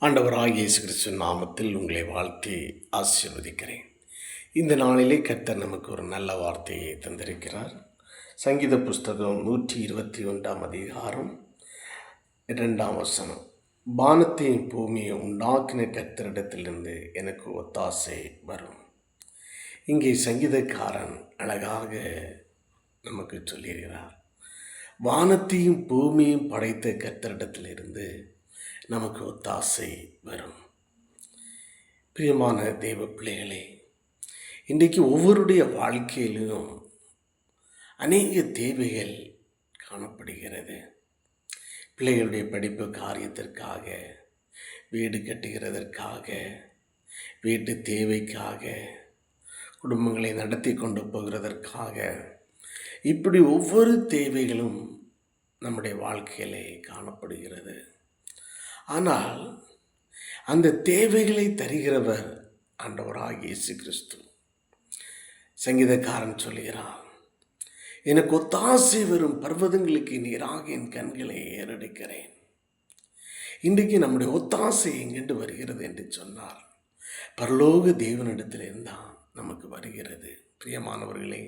ஆண்டவராக இயேசு கிறிஸ்து நாமத்தில் உங்களை வாழ்த்தி ஆசீர்வதிக்கிறேன். இந்த நாளிலே கர்த்தர் நமக்கு ஒரு நல்ல வார்த்தையை தந்திருக்கிறார். சங்கீத புஸ்தகம் நூற்றி இருபத்தி ஒன்றாம் அதிகாரம் இரண்டாம் வசனம். வானத்தையும் பூமியை உண்டாக்கின கர்த்தரிடத்திலிருந்து எனக்கு ஒத்தாசை வரும். இங்கே சங்கீதக்காரன் அழகாக நமக்கு சொல்லியிருக்கிறார். வானத்தையும் பூமியும் படைத்த கர்த்தரிடத்திலிருந்து நமக்கு ஒத்தாசை வரும். பிரியமான தெய்வ பிள்ளைகளே இன்றைக்கு ஒவ்வொருடைய வாழ்க்கையிலும் அநேக தேவைகள் காணப்படுகிறது. பிள்ளைகளுடைய படிப்பு காரியத்திற்காக வீடு கட்டுகிறதற்காக வீட்டு தேவைக்காக குடும்பங்களை நடத்தி கொண்டு போகிறதற்காக இப்படி ஒவ்வொரு தேவைகளும் நம்முடைய வாழ்க்கையிலே காணப்படுகிறது. ஆனால் அந்த தேவைகளை தருகிறவர் ஆண்டவராக இயேசு கிறிஸ்து. சங்கீதக்காரன் சொல்கிறான் எனக்கு ஒத்தாசை வரும் பர்வதங்களுக்கு நீராக என் கண்களை ஏறெடுக்கிறேன். இன்றைக்கு நம்முடைய ஒத்தாசை எங்கென்று வருகிறது? என்று சொன்னார். பரலோக தேவனிடத்திலிருந்தான் நமக்கு வருகிறது. பிரியமானவர்களே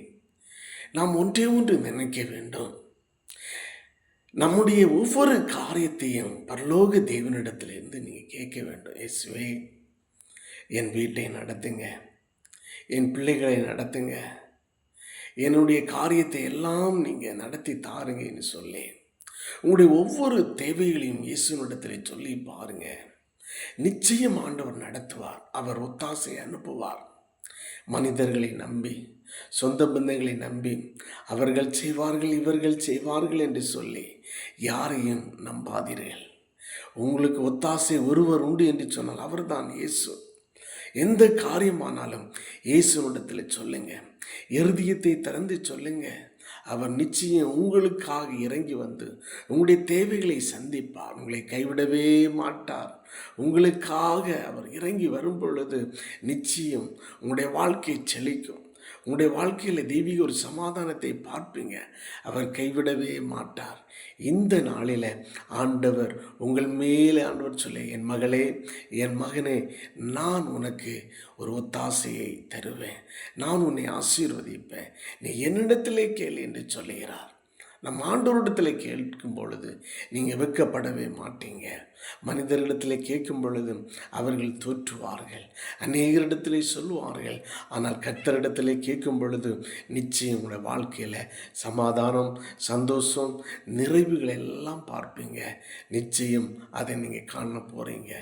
நாம் ஒன்றே ஒன்று நினைக்க வேண்டும். நம்முடைய ஒவ்வொரு காரியத்தையும் பரலோக தேவனிடத்திலிருந்து நீங்கள் கேட்க வேண்டும். இயேசுவே என் வீட்டை நடத்துங்க. என் பிள்ளைகளை நடத்துங்க. என்னுடைய காரியத்தை எல்லாம் நீங்கள் நடத்தி தாருங்கன்னு சொல்லி. உங்களுடைய ஒவ்வொரு தேவைகளையும் இயேசுனிடத்தில் சொல்லி பாருங்கள் நிச்சயம் ஆண்டவர் நடத்துவார். அவர் ஒத்தாசை அனுப்புவார். மனிதர்களை நம்பி சொந்த பந்தங்களை நம்பி அவர்கள் செய்வார்கள் இவர்கள் செய்வார்கள் என்று சொல்லி யாரையும் நம்பாதீர்கள். உங்களுக்கு ஒத்தாசை ஒருவர் உண்டு என்று சொன்னால் அவர்தான் இயேசு. எந்த காரியமானாலும் இயேசுனிடத்தில் சொல்லுங்க. இருதயத்தை திறந்து சொல்லுங்க. அவர் நிச்சயம் உங்களுக்காக இறங்கி வந்து உங்களுடைய தேவைகளை சந்திப்பார். உங்களை கைவிடவே மாட்டார். உங்களுக்காக அவர் இறங்கி வரும் பொழுது நிச்சயம் உங்களுடைய வாழ்க்கை செழிக்கும். உங்களுடைய வாழ்க்கையில் தெய்வீக ஒரு சமாதானத்தை பார்ப்பீங்க. அவர் கைவிடவே மாட்டார். இந்த நாளில் ஆண்டவர் உங்கள் மேலே ஆண்டவர் சொல்ல என் மகளே என் மகனே நான் உனக்கு ஒரு ஒத்தாசையை தருவேன். நான் உன்னை ஆசீர்வதிப்பேன். நீ என்னிடத்திலே கேள் என்று சொல்லுகிறார். நம் ஆண்டோரிடத்தில் கேட்கும் பொழுது நீங்கள் வெக்கப்படவே மாட்டீங்க. மனிதரிடத்தில் கேட்கும் பொழுது அவர்கள் தோற்றுவார்கள். அநேகரிடத்திலே சொல்லுவார்கள். ஆனால் கத்தரிடத்திலே கேட்கும் பொழுது நிச்சயம் உங்களுடைய வாழ்க்கையில் சமாதானம் சந்தோஷம் நிறைவுகள் எல்லாம் பார்ப்பீங்க. நிச்சயம் அதை நீங்கள் காண போகிறீங்க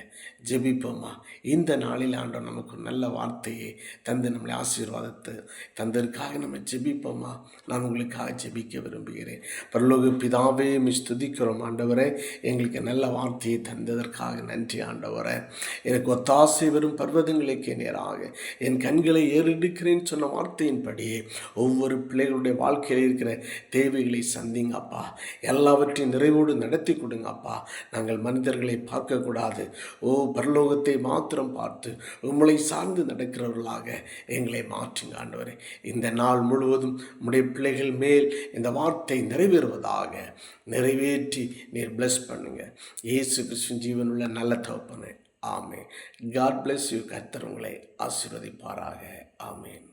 ஜெபிப்போமா? இந்த நாளில் ஆண்டோ நமக்கு நல்ல வார்த்தையை தந்து நம்மளை ஆசீர்வாதத்தை தந்ததற்காக நம்ம ஜெபிப்போமா? நான் உங்களுக்காக ஜெபிக்க விரும்புகிறேன். பரலோக பிதாவே மிஸ் ஆண்டவரே. எங்களுக்கு நல்ல வார்த்தையை தந்ததற்காக நன்றி ஆண்டவரே. எனக்கு ஒத்தாசை வரும் பர்வதங்களுக்கு நேராக. என் கண்களை ஏறெடுக்கிறேன் சொன்ன வார்த்தையின்படியே ஒவ்வொரு பிள்ளைகளுடைய வாழ்க்கையில் இருக்கிற தேவைகளை சந்திங்க அப்பா எல்லாவற்றையும் நிறைவோடு நடத்தி கொடுங்க அப்பா நாங்கள் மனிதர்களை பார்க்கக்கூடாது. ஓ பரலோகத்தை மாத்திரம் பார்த்து உங்களை சார்ந்து நடக்கிறவர்களாக எங்களை மாற்றுங்க ஆண்டவரே. இந்த நாள் முழுவதும் உடைய பிள்ளைகள் மேல் இந்த வார்த்தை நிறைவேறுவதாக நிறைவேற்றி நீர் பிளஸ் பண்ணுங்க. இயேசு கிறிஸ்துவின் உள்ள நல்ல தகப்பனு. ஆமே காட் பிளஸ் யூ கர்த்தர் உங்களை ஆசீர்வதிப்பாராக. ஆமேன்.